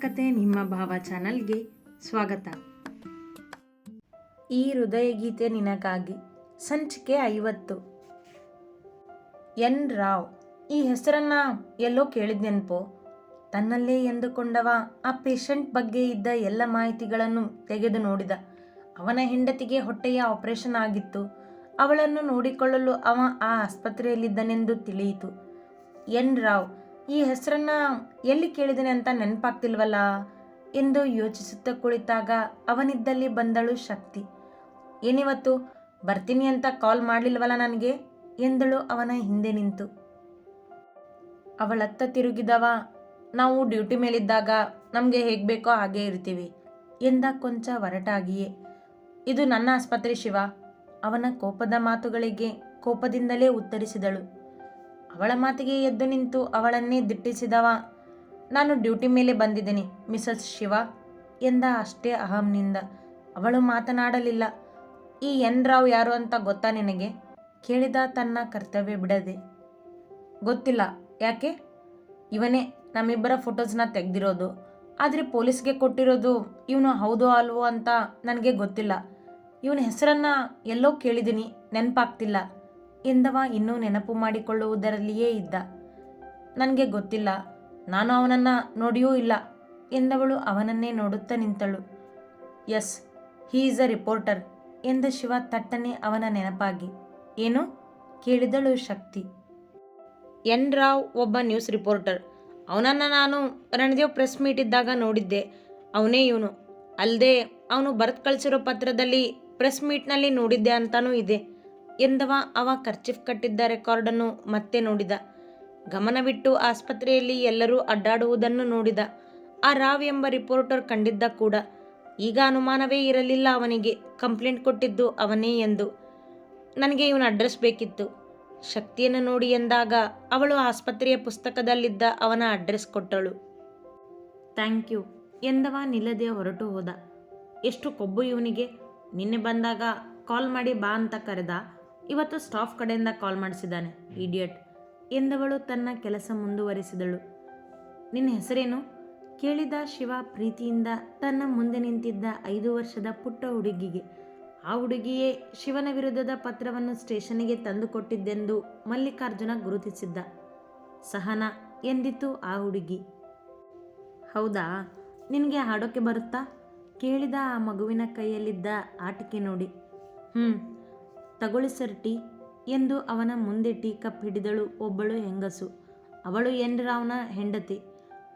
ಕತೆ ನಿಮ್ಮ ಭಾವ ಚಾನಲ್ಗೆ ಸ್ವಾಗತ. ಈ ಹೃದಯ ಗೀತೆ ನಿನಗಾಗಿ ಸಂಚಿಕೆ ಐವತ್ತು. ಎನ್ ರಾವ್, ಈ ಹೆಸರನ್ನ ಎಲ್ಲೋ ಕೇಳಿದ ನೆನಪು ತನ್ನಲ್ಲೇ ಎಂದುಕೊಂಡವ ಆ ಪೇಷಂಟ್ ಬಗ್ಗೆ ಇದ್ದ ಎಲ್ಲ ಮಾಹಿತಿಗಳನ್ನು ತೆಗೆದು ನೋಡಿದ. ಅವನ ಹೆಂಡತಿಗೆ ಹೊಟ್ಟೆಯ ಆಪರೇಷನ್ ಆಗಿತ್ತು. ಅವಳನ್ನು ನೋಡಿಕೊಳ್ಳಲು ಅವ ಆ ಆಸ್ಪತ್ರೆಯಲ್ಲಿದ್ದನೆಂದು ತಿಳಿಯಿತು. ಎನ್ ರಾವ್ ಈ ಹೆಸರನ್ನ ಎಲ್ಲಿ ಕೇಳಿದ್ದೇನೆ ಅಂತ ನೆನಪಾಗ್ತಿಲ್ವಲ್ಲ? ಎಂದು ಯೋಚಿಸುತ್ತಾ ಕುಳಿತಾಗ ಅವನಿದ್ದಲ್ಲಿ ಬಂದಳು ಶಕ್ತಿ. ಏನಿವತ್ತು? ಬರ್ತೀನಿ ಅಂತ ಕಾಲ್ ಮಾಡಲಿಲ್ವಲ್ಲ ನನಗೆ? ಎಂದಳು ಅವನ ಹಿಂದೆ ನಿಂತು. ಅವಳತ್ತ ತಿರುಗಿದವ, ನಾವು ಡ್ಯೂಟಿ ಮೇಲಿದ್ದಾಗ ನಮಗೆ ಹೇಗೆ ಬೇಕೋ ಹಾಗೇ ಇರ್ತೀವಿ ಎಂದ ಕೊಂಚ ಒರಟಾಗಿಯೇ. ಇದು ನನ್ನ ಆಸ್ಪತ್ರೆ ಶಿವ. ಅವನ ಕೋಪದ ಮಾತುಗಳಿಗೆ ಕೋಪದಿಂದಲೇ ಉತ್ತರಿಸಿದಳು. ಅವಳ ಮಾತಿಗೆ ಎದ್ದು ನಿಂತು ಅವಳನ್ನೇ ದಿಟ್ಟಿಸಿದವ. ನಾನು ಡ್ಯೂಟಿ ಮೇಲೆ ಬಂದಿದ್ದೀನಿ, ಮಿಸಸ್ ಶಿವ, ಎಂದ ಅಷ್ಟೇ ಅಹಂನಿಂದ. ಅವಳು ಮಾತನಾಡಲಿಲ್ಲ. ಈ ಎನ್ ರಾವ್ ಯಾರು ಅಂತ ಗೊತ್ತಾ ನಿನಗೆ? ಕೇಳಿದ ತನ್ನ ಕರ್ತವ್ಯ ಬಿಡದೆ. ಗೊತ್ತಿಲ್ಲ, ಯಾಕೆ? ಇವನೇ ನಮ್ಮಿಬ್ಬರ ಫೋಟೋಸ್ನ ತೆಗೆದಿರೋದು. ಆದರೆ ಪೊಲೀಸ್ಗೆ ಕೊಟ್ಟಿರೋದು ಇವನು ಹೌದೋ ಅಲ್ವೋ ಅಂತ ನನಗೆ ಗೊತ್ತಿಲ್ಲ. ಇವನ ಹೆಸರನ್ನು ಎಲ್ಲೋ ಕೇಳಿದ್ದೀನಿ, ನೆನಪಾಗ್ತಿಲ್ಲ. ಎಂದವ ಇನ್ನೂ ನೆನಪು ಮಾಡಿಕೊಳ್ಳುವುದರಲ್ಲಿಯೇ ಇದ್ದ. ನನಗೆ ಗೊತ್ತಿಲ್ಲ. ನಾನು ಅವನನ್ನು ನೋಡಿಯೂ ಇಲ್ಲ, ಎಂದವಳು ಅವನನ್ನೇ ನೋಡುತ್ತಾ ನಿಂತಳು. Yes he is a reporter, ಎಂದ ಶಿವ ತಟ್ಟನೆ ಅವನ ನೆನಪಾಗಿ. ಏನು? ಕೇಳಿದಳು ಶಕ್ತಿ. ಎನ್ ರಾವ್ ಒಬ್ಬ ನ್ಯೂಸ್ ರಿಪೋರ್ಟರ್. ಅವನನ್ನು ನಾನು ರಣದೇವ್ ಪ್ರೆಸ್ ಮೀಟ್ ಇದ್ದಾಗ ನೋಡಿದ್ದೆ. ಅವನೇ ಇವನು. ಅಲ್ಲದೆ ಅವನು ಬರೆದು ಕಳಿಸಿರೋ ಪತ್ರದಲ್ಲಿ ಪ್ರೆಸ್ ಮೀಟ್ನಲ್ಲಿ ನೋಡಿದ್ದೆ ಅಂತಾನೂ ಇದೆ. ಎಂದವ ಅವ ಖರ್ಚಿಫ್ ಕಟ್ಟಿದ್ದ ರೆಕಾರ್ಡನ್ನು ಮತ್ತೆ ನೋಡಿದ. ಗಮನವಿಟ್ಟು ಆಸ್ಪತ್ರೆಯಲ್ಲಿ ಎಲ್ಲರೂ ಅಡ್ಡಾಡುವುದನ್ನು ನೋಡಿದ. ಆ ರಾವ್ ಎಂಬ ರಿಪೋರ್ಟರ್ ಕಂಡಿದ್ದ ಕೂಡ. ಈಗ ಅನುಮಾನವೇ ಇರಲಿಲ್ಲ ಅವನಿಗೆ. ಕಂಪ್ಲೇಂಟ್ ಕೊಟ್ಟಿದ್ದು ಅವನೇ ಎಂದು. ನನಗೆ ಇವನ ಅಡ್ರೆಸ್ ಬೇಕಿತ್ತು. ಶಕ್ತಿಯನ್ನು ನೋಡಿ ಎಂದಾಗ ಅವಳು ಆಸ್ಪತ್ರೆಯ ಪುಸ್ತಕದಲ್ಲಿದ್ದ ಅವನ ಅಡ್ರೆಸ್ ಕೊಟ್ಟಳು. ಥ್ಯಾಂಕ್ ಯು ಎಂದವ ನಿಲ್ಲದೆ ಹೊರಟು ಹೋದ. ಎಷ್ಟು ಕೊಬ್ಬು ಇವನಿಗೆ. ನಿನ್ನೆ ಬಂದಾಗ ಕಾಲ್ ಮಾಡಿ ಬಾ ಅಂತ ಕರೆದ. ಇವತ್ತು ಸ್ಟಾಫ್ ಕಡೆಯಿಂದ ಕಾಲ್ ಮಾಡಿಸಿದ್ದಾನೆ ಇಡಿಯಟ್ ಎಂದವಳು ತನ್ನ ಕೆಲಸ ಮುಂದುವರಿಸಿದಳು. ನಿನ್ನ ಹೆಸರೇನು? ಕೇಳಿದ ಶಿವ ಪ್ರೀತಿಯಿಂದ ತನ್ನ ಮುಂದೆ ನಿಂತಿದ್ದ ಐದು ವರ್ಷದ ಪುಟ್ಟ ಹುಡುಗಿಗೆ. ಆ ಹುಡುಗಿಯೇ ಶಿವನ ವಿರುದ್ಧದ ಪತ್ರವನ್ನು ಸ್ಟೇಷನ್ಗೆ ತಂದುಕೊಟ್ಟಿದ್ದೆಂದು ಮಲ್ಲಿಕಾರ್ಜುನ ಗುರುತಿಸಿದ್ದ. ಸಹನ ಎಂದಿತು ಆ ಹುಡುಗಿ. ಹೌದಾ? ನಿನಗೆ ಹಾಡೋಕೆ ಬರುತ್ತಾ? ಕೇಳಿದ ಆ ಮಗುವಿನ ಕೈಯಲ್ಲಿದ್ದ ಆಟಿಕೆ ನೋಡಿ. ಹ್ಞೂ ತಗೊಳ್ಳಿ ಸರ್ ಟೀ ಎಂದು ಅವನ ಮುಂದೆ ಟೀ ಕಪ್ ಹಿಡಿದಳು ಒಬ್ಬಳು ಹೆಂಗಸು. ಅವಳು ಎನ್ರಾವ್ನ ಹೆಂಡತಿ?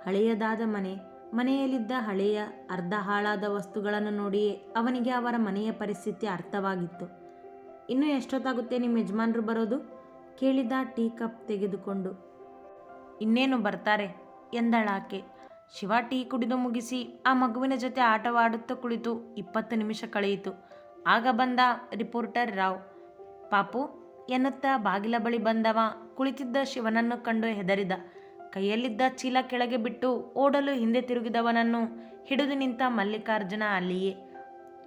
ಹಳೆಯದಾದ ಮನೆ. ಮನೆಯಲ್ಲಿದ್ದ ಹಳೆಯ, ಅರ್ಧ ಹಾಳಾದ ವಸ್ತುಗಳನ್ನು ನೋಡಿಯೇ ಅವನಿಗೆ ಅವರ ಮನೆಯ ಪರಿಸ್ಥಿತಿ ಅರ್ಥವಾಗಿತ್ತು. ಇನ್ನೂ ಎಷ್ಟೊತ್ತಾಗುತ್ತೆ ನಿಮ್ಮ ಯಜಮಾನರು ಬರೋದು? ಕೇಳಿದ ಟೀ ಕಪ್ ತೆಗೆದುಕೊಂಡು. ಇನ್ನೇನು ಬರ್ತಾರೆ? ಎಂದಳಾಕೆ ಶಿವ ಟೀ ಕುಡಿದು ಮುಗಿಸಿ ಆ ಮಗುವಿನ ಜೊತೆ ಆಟವಾಡುತ್ತಾ ಕುಳಿತು ಇಪ್ಪತ್ತು ನಿಮಿಷ ಕಳೆಯಿತು. ಆಗ ಬಂದ ರಿಪೋರ್ಟರ್ ರಾವ್. ಪಾಪು, ಎನ್ನುತ್ತಾ ಬಾಗಿಲ ಬಳಿ ಬಂದವ, ಕುಳಿತಿದ್ದ ಶಿವನನ್ನು ಕಂಡು ಹೆದರಿದ. ಕೈಯಲ್ಲಿದ್ದ ಚೀಲ ಕೆಳಗೆ ಬಿಟ್ಟು ಓಡಲು ಹಿಂದೆ ತಿರುಗಿದವನನ್ನು ಹಿಡಿದು ನಿಂತ ಮಲ್ಲಿಕಾರ್ಜುನ ಅಲ್ಲಿಯೇ.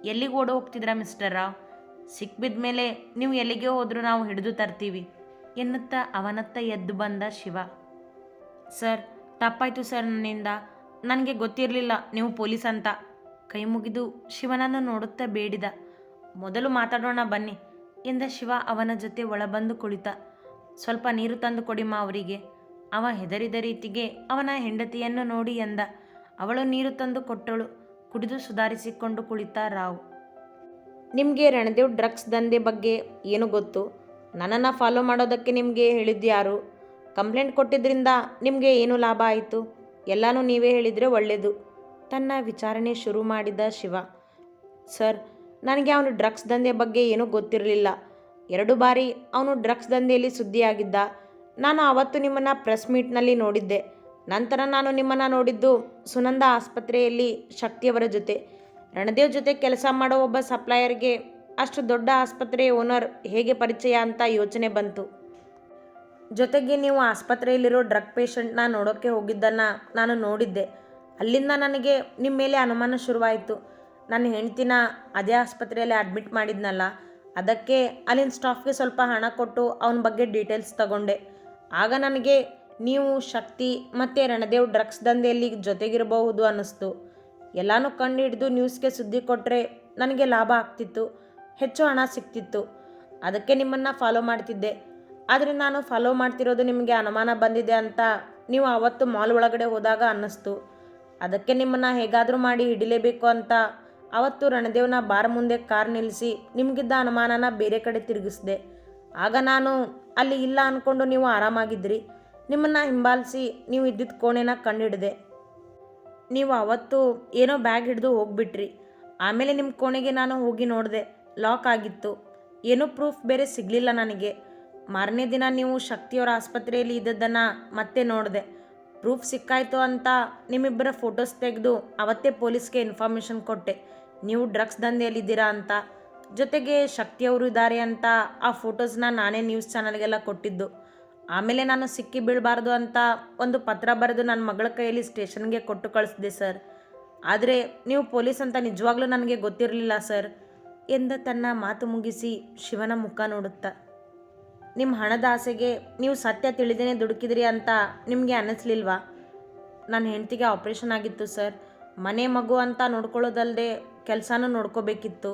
ಎಲ್ಲಿಗೆ ಓಡ ಹೋಗ್ತಿದ್ರ ಮಿಸ್ಟರ್? ರಾವ್ ಸಿಕ್ಬಿದ ಮೇಲೆ ನೀವು ಎಲ್ಲಿಗೆ ಹೋದರೂ ನಾವು ಹಿಡಿದು ತರ್ತೀವಿ, ಎನ್ನುತ್ತಾ ಅವನತ್ತ ಎದ್ದು ಬಂದ ಶಿವ. ಸರ್, ತಪ್ಪಾಯ್ತು ಸರ್ ನನ್ನಿಂದ. ನನಗೆ ಗೊತ್ತಿರಲಿಲ್ಲ, ನೀವು ಪೊಲೀಸ್ ಅಂತ. ಕೈ ಮುಗಿದು ಶಿವನನ್ನು ನೋಡುತ್ತಾ ಬೇಡಿದ. ಮೊದಲು ಮಾತಾಡೋಣ ಬನ್ನಿ. ಎಂದ ಶಿವ ಅವನ ಜೊತೆ ಒಳಬಂದು ಕುಳಿತ. ಸ್ವಲ್ಪ ನೀರು ತಂದು ಕೊಡಿಮ್ಮ ಅವರಿಗೆ. ಅವ ಹೆದರಿದ ರೀತಿಗೆ ಅವನ ಹೆಂಡತಿಯನ್ನು ನೋಡಿ ಎಂದ. ಅವಳು ನೀರು ತಂದು ಕೊಟ್ಟಳು. ಕುಡಿದು ಸುಧಾರಿಸಿಕೊಂಡು ಕುಳಿತ ರಾವ್. ನಿಮಗೆ ರಣದೇವ್ ಡ್ರಗ್ಸ್ ದಂಧೆ ಬಗ್ಗೆ ಏನು ಗೊತ್ತು? ನನ್ನನ್ನು ಫಾಲೋ ಮಾಡೋದಕ್ಕೆ ನಿಮಗೆ ಹೇಳಿದ್ಯಾರು? ಕಂಪ್ಲೇಂಟ್ ಕೊಟ್ಟಿದ್ದರಿಂದ ನಿಮಗೆ ಏನು ಲಾಭ ಆಯಿತು? ಎಲ್ಲನೂ ನೀವೇ ಹೇಳಿದರೆ ಒಳ್ಳೆಯದು ತನ್ನ ವಿಚಾರಣೆ ಶುರು ಮಾಡಿದ ಶಿವ, ಸರ್ ನನಗೆ ಅವನು ಡ್ರಗ್ಸ್ ದಂಧೆ ಬಗ್ಗೆ ಏನೂ ಗೊತ್ತಿರಲಿಲ್ಲ. ಎರಡು ಬಾರಿ ಅವನು ಡ್ರಗ್ಸ್ ದಂಧೆಯಲ್ಲಿ ಸುದ್ದಿಯಾಗಿದ್ದ. ನಾನು ಅವತ್ತು ನಿಮ್ಮನ್ನು ಪ್ರೆಸ್ ಮೀಟ್ನಲ್ಲಿ ನೋಡಿದ್ದೆ. ನಂತರ ನಾನು ನಿಮ್ಮನ್ನು ನೋಡಿದ್ದು ಸುನಂದ ಆಸ್ಪತ್ರೆಯಲ್ಲಿ ಶಕ್ತಿಯವರ ಜೊತೆ. ರಣದೇವ್ ಜೊತೆ ಕೆಲಸ ಮಾಡೋ ಒಬ್ಬ ಸಪ್ಲೈಯರ್ಗೆ ಅಷ್ಟು ದೊಡ್ಡ ಆಸ್ಪತ್ರೆಯ ಓನರ್ ಹೇಗೆ ಪರಿಚಯ ಅಂತ ಯೋಚನೆ ಬಂತು. ಜೊತೆಗೆ ನೀವು ಆಸ್ಪತ್ರೆಯಲ್ಲಿರೋ ಡ್ರಗ್ ಪೇಷಂಟ್ನ ನೋಡೋಕ್ಕೆ ಹೋಗಿದ್ದನ್ನು ನಾನು ನೋಡಿದ್ದೆ. ಅಲ್ಲಿಂದ ನನಗೆ ನಿಮ್ಮ ಮೇಲೆ ಅನುಮಾನ ಶುರುವಾಯಿತು. ನನ್ನ ಹೆಂಡ್ತಿನ ಅದೇ ಆಸ್ಪತ್ರೆಯಲ್ಲಿ ಅಡ್ಮಿಟ್ ಮಾಡಿದ್ನಲ್ಲ, ಅದಕ್ಕೆ ಅಲ್ಲಿನ ಸ್ಟಾಫ್ಗೆ ಸ್ವಲ್ಪ ಹಣ ಕೊಟ್ಟು ಅವನ ಬಗ್ಗೆ ಡೀಟೇಲ್ಸ್ ತಗೊಂಡೆ. ಆಗ ನನಗೆ ನೀವು ಶಕ್ತಿ ಮತ್ತು ರಣದೇವ್ ಡ್ರಗ್ಸ್ ದಂಧೆಯಲ್ಲಿ ಜೊತೆಗಿರಬಹುದು ಅನ್ನಿಸ್ತು. ಎಲ್ಲನೂ ಕಂಡು ಹಿಡಿದು ನ್ಯೂಸ್ಗೆ ಸುದ್ದಿ ಕೊಟ್ಟರೆ ನನಗೆ ಲಾಭ ಆಗ್ತಿತ್ತು, ಹೆಚ್ಚು ಹಣ ಸಿಗ್ತಿತ್ತು. ಅದಕ್ಕೆ ನಿಮ್ಮನ್ನು ಫಾಲೋ ಮಾಡ್ತಿದ್ದೆ. ಆದರೆ ನಾನು ಫಾಲೋ ಮಾಡ್ತಿರೋದು ನಿಮಗೆ ಅನುಮಾನ ಬಂದಿದೆ ಅಂತ ನೀವು ಆವತ್ತು ಮಾಲ್ ಒಳಗಡೆ ಹೋದಾಗ ಅನ್ನಿಸ್ತು. ಅದಕ್ಕೆ ನಿಮ್ಮನ್ನು ಹೇಗಾದರೂ ಮಾಡಿ ಹಿಡಿಲೇಬೇಕು ಅಂತ ಅವತ್ತು ರಣದೇವ್ನ ಬಾರ್ ಮುಂದೆ ಕಾರ್ ನಿಲ್ಲಿಸಿ ನಿಮಗಿದ್ದ ಅನುಮಾನನ ಬೇರೆ ಕಡೆ ತಿರುಗಿಸ್ದೆ. ಆಗ ನಾನು, ಅಲ್ಲಿ ಇಲ್ಲ ಅಂದ್ಕೊಂಡು ನೀವು ಆರಾಮಾಗಿದ್ರಿ. ನಿಮ್ಮನ್ನು ಹಿಂಬಾಲಿಸಿ ನೀವು ಇದ್ದಿದ್ದ ಕೋಣೆನ ಕಂಡಿಡಿದೆ ನೀವು ಅವತ್ತು ಏನೋ ಬ್ಯಾಗ್ ಹಿಡಿದು ಹೋಗ್ಬಿಟ್ರಿ. ಆಮೇಲೆ ನಿಮ್ಮ ಕೋಣೆಗೆ ನಾನು ಹೋಗಿ ನೋಡಿದೆ. ಲಾಕ್ ಆಗಿತ್ತು. ಏನೂ ಪ್ರೂಫ್ ಬೇರೆ ಸಿಗಲಿಲ್ಲ ನನಗೆ. ಮಾರನೇ ದಿನ ನೀವು ಶಕ್ತಿಯವರ ಆಸ್ಪತ್ರೆಯಲ್ಲಿ ಇದ್ದದ್ದನ್ನು ಮತ್ತೆ ನೋಡಿದೆ. ಪ್ರೂಫ್ ಸಿಕ್ಕಾಯಿತು ಅಂತ ನಿಮ್ಮಿಬ್ಬರ ಫೋಟೋಸ್ ತೆಗೆದು ಅವತ್ತೇ ಪೊಲೀಸ್ಗೆ ಇನ್ಫಾರ್ಮೇಷನ್ ಕೊಟ್ಟೆ. ನೀವು ಡ್ರಗ್ಸ್ ದಂಧೆಯಲ್ಲಿದ್ದೀರಾ ಅಂತ. ಜೊತೆಗೆ ಶಕ್ತಿಯವರು ಇದ್ದಾರೆ ಅಂತ ಆ ಫೋಟೋಸ್ನ ನಾನೇ ನ್ಯೂಸ್ ಚಾನಲ್ಗೆಲ್ಲ ಕೊಟ್ಟಿದ್ದು. ಆಮೇಲೆ ನಾನು ಸಿಕ್ಕಿ ಬೀಳಬಾರ್ದು ಅಂತ ಒಂದು ಪತ್ರ ಬರೆದು ನನ್ನ ಮಗಳ ಕೈಯಲ್ಲಿ ಸ್ಟೇಷನ್ಗೆ ಕೊಟ್ಟು ಕಳಿಸಿದೆ ಸರ್. ಆದರೆ ನೀವು ಪೊಲೀಸ್ ಅಂತ ನಿಜವಾಗ್ಲೂ ನನಗೆ ಗೊತ್ತಿರಲಿಲ್ಲ ಸರ್. ಎಂದ ತನ್ನ ಮಾತು ಮುಗಿಸಿ ಶಿವನ ಮುಖ ನೋಡುತ್ತಾ. ನಿಮ್ಮ ಹಣದ ಆಸೆಗೆ ನೀವು ಸತ್ಯ ತಿಳಿದೇನೆ ದುಡುಕಿದ್ರಿ ಅಂತ ನಿಮಗೆ ಅನ್ನಿಸ್ಲಿಲ್ವಾ ನನ್ನ ಹೆಂಡತಿಗೆ ಆಪ್ರೇಷನ್ ಆಗಿತ್ತು ಸರ್. ಮನೆ ಮಗು ಅಂತ ನೋಡ್ಕೊಳ್ಳೋದಲ್ಲದೆ ಕೆಲಸನೂ ನೋಡ್ಕೋಬೇಕಿತ್ತು.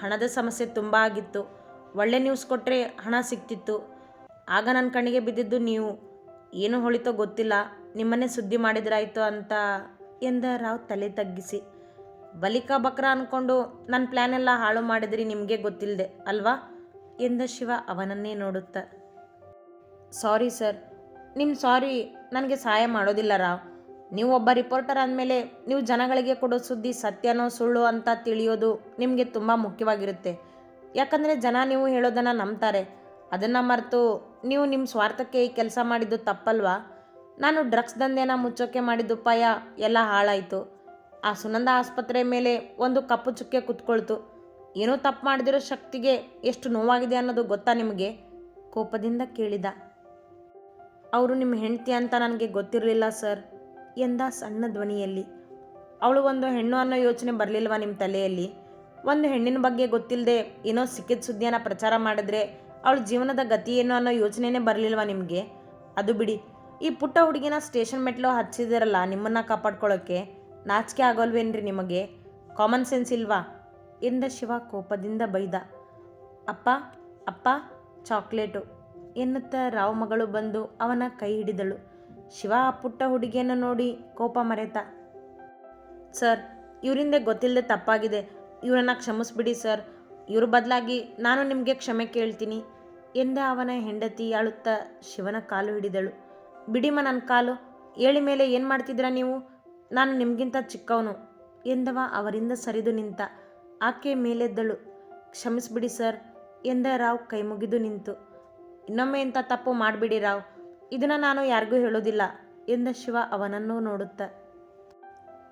ಹಣದ ಸಮಸ್ಯೆ ತುಂಬ ಆಗಿತ್ತು. ಒಳ್ಳೆ ನ್ಯೂಸ್ ಕೊಟ್ಟರೆ ಹಣ ಸಿಗ್ತಿತ್ತು. ಆಗ ನನ್ನ ಕಣ್ಣಿಗೆ ಬಿದ್ದಿದ್ದು ನೀವು. ಏನು ಹೊಳಿತೋ ಗೊತ್ತಿಲ್ಲ. ನಿಮ್ಮನ್ನೇ ಸುದ್ದಿ ಮಾಡಿದ್ರಾಯ್ತು ಅಂತ ಎಂದ ರಾವ್ ತಲೆ ತಗ್ಗಿಸಿ. ಬಲಿಕ ಬಕ್ರ ಅಂದ್ಕೊಂಡು ನನ್ನ ಪ್ಲ್ಯಾನೆಲ್ಲ ಹಾಳು ಮಾಡಿದ್ರಿ, ನಿಮಗೆ ಗೊತ್ತಿಲ್ಲದೆ ಅಲ್ವಾ? ಎಂದ ಶಿವ ಅವನನ್ನೇ ನೋಡುತ್ತ. ಸಾರಿ ಸರ್ ನಿಮ್ಮ ಸಾರಿ ನನಗೆ ಸಹಾಯ ಮಾಡೋದಿಲ್ಲ ರಾವ್. ನೀವು ಒಬ್ಬ ರಿಪೋರ್ಟರ್ ಅಂದಮೇಲೆ ನೀವು ಜನಗಳಿಗೆ ಕೊಡೋ ಸುದ್ದಿ ಸತ್ಯನೋ ಸುಳ್ಳು ಅಂತ ತಿಳಿಯೋದು ನಿಮಗೆ ತುಂಬ ಮುಖ್ಯವಾಗಿರುತ್ತೆ. ಯಾಕಂದರೆ ಜನ ನೀವು ಹೇಳೋದನ್ನು ನಂಬ್ತಾರೆ. ಅದನ್ನು ಮರೆತು ನೀವು ನಿಮ್ಮ ಸ್ವಾರ್ಥಕ್ಕೆ ಈ ಕೆಲಸ ಮಾಡಿದ್ದು ತಪ್ಪಲ್ವಾ? ನಾನು ಡ್ರಗ್ಸ್ ದಂಧೆನ ಮುಚ್ಚೋಕೆ ಮಾಡಿದ್ದು ಉಪಾಯ ಎಲ್ಲ ಹಾಳಾಯಿತು. ಆ ಸುನಂದ ಆಸ್ಪತ್ರೆ ಮೇಲೆ ಒಂದು ಕಪ್ಪು ಚುಕ್ಕೆ ಕುತ್ಕೊಳ್ತು. ಏನೋ ತಪ್ಪು ಮಾಡದಿರೋ ಶಕ್ತಿಗೆ ಎಷ್ಟು ನೋವಾಗಿದೆ ಅನ್ನೋದು ಗೊತ್ತಾ ನಿಮಗೆ? ಕೋಪದಿಂದ ಕೇಳಿದ. ಅವರು ನಿಮ್ಮ ಹೆಂಡತಿ ಅಂತ ನನಗೆ ಗೊತ್ತಿರಲಿಲ್ಲ ಸರ್. ಎಂದ ಸಣ್ಣ ಧ್ವನಿಯಲ್ಲಿ. ಅವಳು ಒಂದು ಹೆಣ್ಣು ಅನ್ನೋ ಯೋಚನೆ ಬರಲಿಲ್ವಾ ನಿಮ್ಮ ತಲೆಯಲ್ಲಿ? ಒಂದು ಹೆಣ್ಣಿನ ಬಗ್ಗೆ ಗೊತ್ತಿಲ್ಲದೆ ಏನೋ ಸಿಕ್ಕಿದ ಸುದ್ದಿಯನ್ನು ಪ್ರಚಾರ ಮಾಡಿದ್ರೆ ಅವಳ ಜೀವನದ ಗತಿ ಏನು ಅನ್ನೋ ಯೋಚನೆನೇ ಬರಲಿಲ್ವಾ ನಿಮಗೆ? ಅದು ಬಿಡಿ. ಈ ಪುಟ್ಟ ಹುಡುಗಿನ ಸ್ಟೇಷನ್ ಮೆಟ್ಲು ಹಚ್ಚಿದಿರಲ್ಲ ನಿಮ್ಮನ್ನು ಕಾಪಾಡ್ಕೊಳ್ಳೋಕ್ಕೆ ನಾಚಿಕೆ ಆಗೋಲ್ವೇನ್ರಿ ನಿಮಗೆ? ಕಾಮನ್ ಸೆನ್ಸ್ ಇಲ್ವಾ? ಎಂದ ಶಿವ ಕೋಪದಿಂದ ಬೈದ. ಅಪ್ಪ ಅಪ್ಪ, ಚಾಕ್ಲೇಟು ಎನ್ನುತ್ತ ರಾವ್ ಮಗಳು ಬಂದು ಅವನ ಕೈ ಹಿಡಿದಳು. ಶಿವ ಆ ಪುಟ್ಟ ಹುಡುಗಿಯನ್ನು ನೋಡಿ ಕೋಪ ಮರೆತ, ಸರ್, ಇವರಿಂದ ಗೊತ್ತಿಲ್ಲದೆ ತಪ್ಪಾಗಿದೆ. ಇವರನ್ನು ಕ್ಷಮಿಸ್ಬಿಡಿ, ಸರ್. ಇವ್ರ ಬದಲಾಗಿ ನಾನು ನಿಮಗೆ ಕ್ಷಮೆ ಕೇಳ್ತೀನಿ, ಎಂದ ಅವನ ಹೆಂಡತಿ ಅಳುತ್ತಾ ಶಿವನ ಕಾಲು ಹಿಡಿದಳು. ಬಿಡಿಮ ನನ್ನ ಕಾಲು. ಏಳಿ ಮೇಲೆ ಏನು ಮಾಡ್ತಿದ್ದೀರಾ ನೀವು? ನಾನು ನಿಮಗಿಂತ ಚಿಕ್ಕವನು, ಎಂದವ ಅವರಿಂದ ಸರಿದು ನಿಂತ. ಆಕೆ ಮೇಲೆದ್ದಳು, ಕ್ಷಮಿಸ್ಬಿಡಿ, ಸರ್, ಎಂದ ರಾವ್ ಕೈ ಮುಗಿದು ನಿಂತು. ಇನ್ನೊಮ್ಮೆ ಇಂಥ ತಪ್ಪು ಮಾಡಿಬಿಡಿ ರಾವ್. ಇದನ್ನು ನಾನು ಯಾರಿಗೂ ಹೇಳೋದಿಲ್ಲ ಎಂದ ಶಿವ ಅವನನ್ನು ನೋಡುತ್ತ.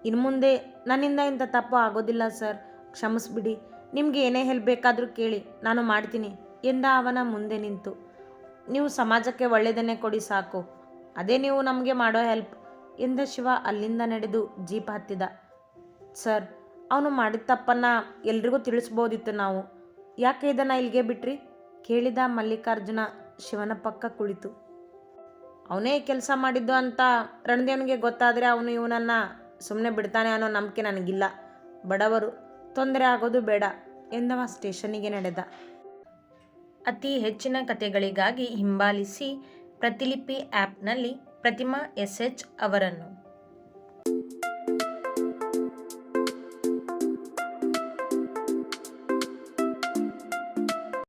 ಇನ್ನು ಮುಂದೆ ನನ್ನಿಂದ ಇಂಥ ತಪ್ಪು ಆಗೋದಿಲ್ಲ ಸರ್. ಕ್ಷಮಿಸ್ಬಿಡಿ. ನಿಮಗೆ ಏನೇ ಹೇಳಬೇಕಾದ್ರೂ ಕೇಳಿ, ನಾನು ಮಾಡ್ತೀನಿ ಎಂದ ಅವನ ಮುಂದೆ ನಿಂತು. ನೀವು ಸಮಾಜಕ್ಕೆ ಒಳ್ಳೆಯದನ್ನೇ ಕೊಡಿ ಸಾಕು. ಅದೇ ನೀವು ನಮಗೆ ಮಾಡೋ ಹೆಲ್ಪ್ ಎಂದ ಶಿವ ಅಲ್ಲಿಂದ ನಡೆದು ಜೀಪ್ ಹತ್ತಿದ. ಸರ್, ಅವನು ಮಾಡಿದ ತಪ್ಪನ್ನು ಎಲ್ರಿಗೂ ತಿಳಿಸ್ಬೋದಿತ್ತು ನಾವು. ಯಾಕೆ ಇದನ್ನು ಇಲ್ಲಿಗೆ ಬಿಟ್ರಿ? ಕೇಳಿದ ಮಲ್ಲಿಕಾರ್ಜುನ ಶಿವನ ಪಕ್ಕ ಕುಳಿತು. ಅವನೇ ಕೆಲಸ ಮಾಡಿದ್ದು ಅಂತ ರಣದೇವನಿಗೆ ಗೊತ್ತಾದರೆ ಅವನು ಇವನನ್ನು ಸುಮ್ಮನೆ ಬಿಡ್ತಾನೆ ಅನ್ನೋ ನಂಬಿಕೆ ನನಗಿಲ್ಲ. ಬಡವರು, ತೊಂದರೆ ಆಗೋದು ಬೇಡ ಎಂದವ ಸ್ಟೇಷನ್ನಿಗೆ ನಡೆದ. ಅತಿ ಹೆಚ್ಚಿನ ಕಥೆಗಳಿಗಾಗಿ ಹಿಂಬಾಲಿಸಿ ಪ್ರತಿಲಿಪಿ ಆ್ಯಪ್ನಲ್ಲಿ ಪ್ರತಿಮಾ ಎಸ್ ಎಚ್ ಅವರನ್ನು.